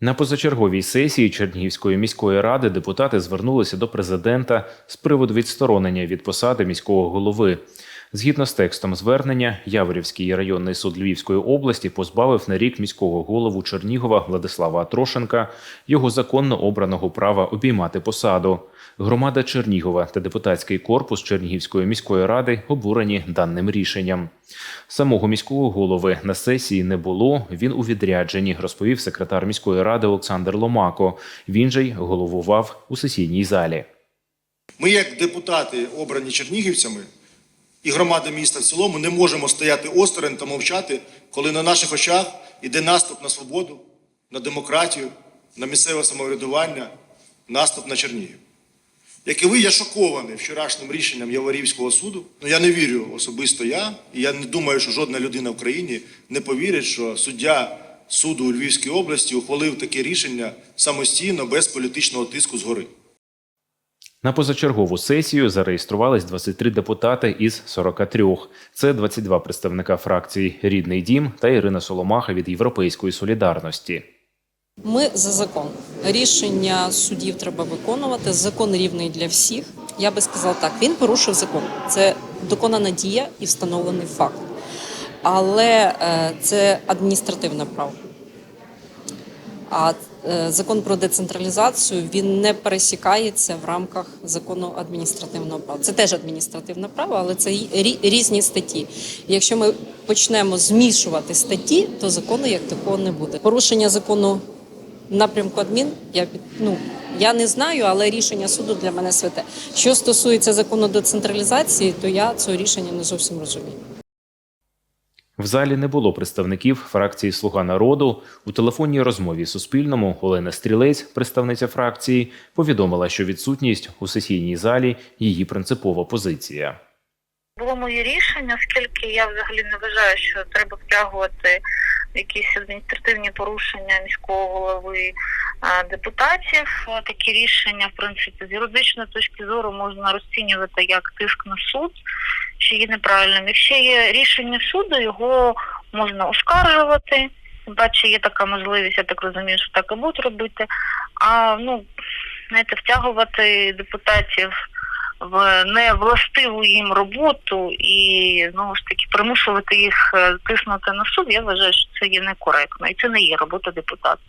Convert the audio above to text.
На позачерговій сесії Чернігівської міської ради депутати звернулися до президента з приводу відсторонення від посади міського голови. Згідно з текстом звернення, Яворівський районний суд Львівської області позбавив на рік міського голову Чернігова Владислава Атрошенка його законно обраного права обіймати посаду. Громада Чернігова та депутатський корпус Чернігівської міської ради обурені даним рішенням. Самого міського голови на сесії не було. Він у відрядженні, розповів секретар міської ради Олександр Ломако. Він же й головував у сесійній залі. Ми, як депутати, обрані чернігівцями, і громада міста в цілому, не можемо стояти осторонь та мовчати, коли на наших очах іде наступ на свободу, на демократію, на місцеве самоврядування, наступ на Чернігів. Як і ви, я шокований вчорашнім рішенням Яворівського суду. Ну я не вірю особисто я, і я не думаю, що жодна людина в країні не повірить, що суддя суду у Львівській області ухвалив таке рішення самостійно, без політичного тиску згори. На позачергову сесію зареєструвались 23 депутати із 43. Це 22 представника фракцій Рідний дім та Ірина Соломаха від Європейської солідарності. Ми за закон. Рішення судів треба виконувати. Закон рівний для всіх. Я би сказала так: він порушив закон. Це доконана дія і встановлений факт. Але е, це адміністративне право. А закон про децентралізацію він не пересікається в рамках закону адміністративного права. Це теж адміністративне право, але це різні статті. Якщо ми почнемо змішувати статті, то закону як такого не буде. Порушення закону напрямку адмін, я ну я не знаю, але рішення суду для мене святе. Що стосується закону децентралізації, то я цього рішення не зовсім розумію. В залі не було представників фракції Слуга народу. У телефонній розмові Суспільному Олена Стрілець, представниця фракції, повідомила, що відсутність у сесійній залі її принципова позиція. було моє рішення, оскільки я взагалі не вважаю, що треба втягувати якісь адміністративні порушення міського голови депутатів. Такі рішення, в принципі, з юридичної точки зору можна розцінювати як тиск на суд, чи є неправильним. Якщо є рішення суду, його можна оскаржувати. Паче є така можливість, я так розумію, що так і будуть робити. А ну знаєте, втягувати депутатів в невластиву їм роботу і знову ж таки примушувати їх е, тиснути на суд, я вважаю, що це є некоректно, і це не є робота депутата.